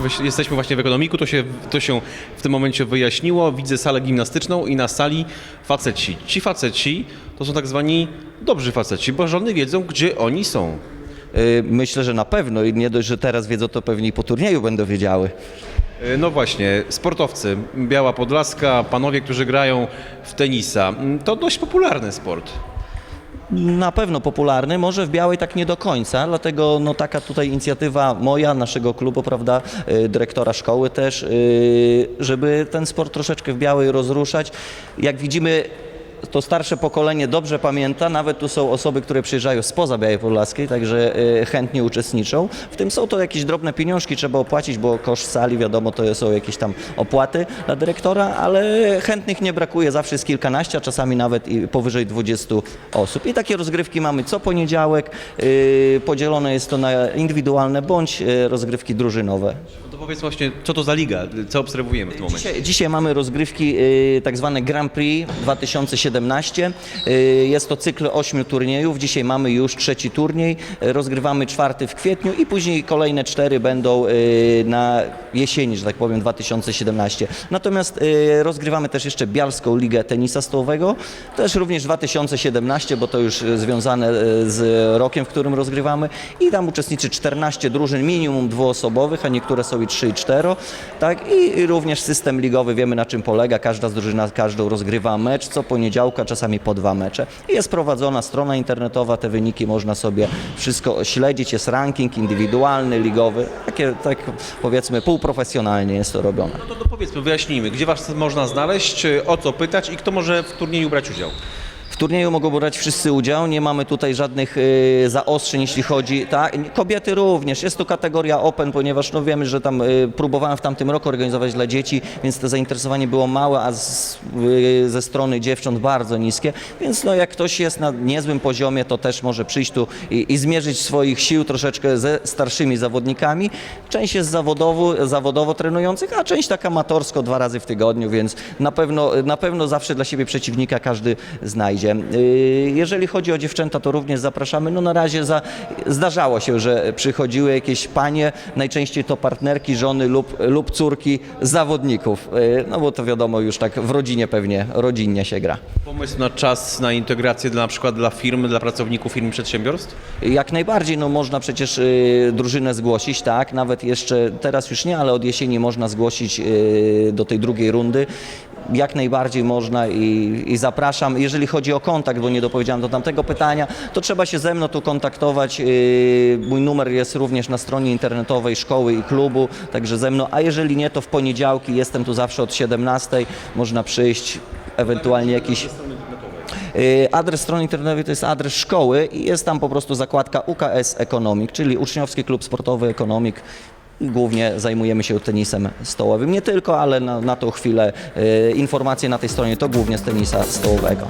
właśnie- jesteśmy właśnie w ekonomiku, to się, to się w tym momencie wyjaśniło. Widzę salę gimnastyczną i na sali faceci. Ci faceci to są tak zwani dobrzy faceci, bo żony wiedzą, gdzie oni są. Y, Myślę, że na pewno i nie dość, że teraz wiedzą, to pewnie i po turnieju będą wiedziały. E, No właśnie, sportowcy, Biała Podlaska, panowie, którzy grają w tenisa, Mm, to dość popularny sport. Na pewno popularny, może w Białej tak nie do końca, dlatego no, taka tutaj inicjatywa moja, naszego klubu, prawda, y, dyrektora szkoły też, y, żeby ten sport troszeczkę w Białej rozruszać. Jak widzimy, to starsze pokolenie dobrze pamięta, nawet tu są osoby, które przyjeżdżają spoza Białej Podlaskiej, także y, chętnie uczestniczą. W tym są to jakieś drobne pieniążki, trzeba opłacić, bo koszt sali, wiadomo, to są jakieś tam opłaty dla dyrektora, ale chętnych nie brakuje, zawsze jest kilkanaście, a czasami nawet i powyżej 20 osób. I takie rozgrywki mamy co poniedziałek, y, podzielone jest to na indywidualne bądź y, rozgrywki drużynowe. Powiedz właśnie, co to za liga, co obserwujemy w tym momencie? Dzisiaj, dzisiaj mamy rozgrywki y, tak zwane Grand Prix 2017. Y, jest to cykl ośmiu turniejów. Dzisiaj mamy już trzeci turniej. Rozgrywamy czwarty w kwietniu i później kolejne cztery będą y, na jesieni, że tak powiem, 2017. Natomiast rozgrywamy też jeszcze Bialską Ligę Tenisa Stołowego. Też również 2017, bo to już związane z rokiem, w którym rozgrywamy. I tam uczestniczy 14 drużyn, minimum dwuosobowych, a niektóre są i 3 i 4. Tak? I, również system ligowy, wiemy na czym polega. Każda z drużyna każdą rozgrywa mecz co poniedziałka, czasami po dwa mecze. Jest prowadzona strona internetowa, te wyniki można sobie wszystko śledzić. Jest ranking indywidualny, ligowy. Takie, tak powiedzmy, półprofesjonalnie jest to robione. No to, to powiedzmy, wyjaśnijmy, gdzie was można znaleźć, o co pytać i kto może w turnieju brać udział. Turnieju mogą brać wszyscy udział, nie mamy tutaj żadnych y, zaostrzeń, jeśli chodzi, tak, kobiety również, jest to kategoria open, ponieważ no wiemy, że tam y, próbowałem w tamtym roku organizować dla dzieci, więc to zainteresowanie było małe, a z, y, ze strony dziewcząt bardzo niskie, więc no jak ktoś jest na niezłym poziomie, to też może przyjść tu i, i zmierzyć swoich sił troszeczkę ze starszymi zawodnikami. Część jest zawodowo, zawodowo trenujących, a część tak amatorsko dwa razy w tygodniu, więc na pewno, na pewno zawsze dla siebie przeciwnika każdy znajdzie. Yy, Jeżeli chodzi o dziewczęta, to również zapraszamy. No na razie za, zdarzało się, że przychodziły jakieś panie, najczęściej to partnerki, żony lub, lub córki zawodników. Yy, No bo to wiadomo, już tak w rodzinie pewnie, rodzinnie się gra. Pomysł na czas na integrację dla, na przykład dla firm, dla pracowników firm przedsiębiorstw? Jak najbardziej, no można przecież y, drużynę zgłosić, tak, nawet jeszcze teraz już nie, ale od jesieni można zgłosić do tej drugiej rundy. Jak najbardziej można i, i zapraszam. Jeżeli chodzi o kontakt, bo nie dopowiedziałem do tamtego pytania, to trzeba się ze mną tu kontaktować. Y, mój numer jest również na stronie internetowej szkoły i klubu, także ze mną. A jeżeli nie, to w poniedziałki jestem tu zawsze od 17. Można przyjść, ewentualnie jakiś Y, Adres strony internetowej to jest adres szkoły i jest tam po prostu zakładka UKS Economic, czyli Uczniowski Klub Sportowy Economic. Głównie zajmujemy się tenisem stołowym. Nie tylko, ale na, na tą chwilę y, informacje na tej stronie to głównie z tenisa stołowego.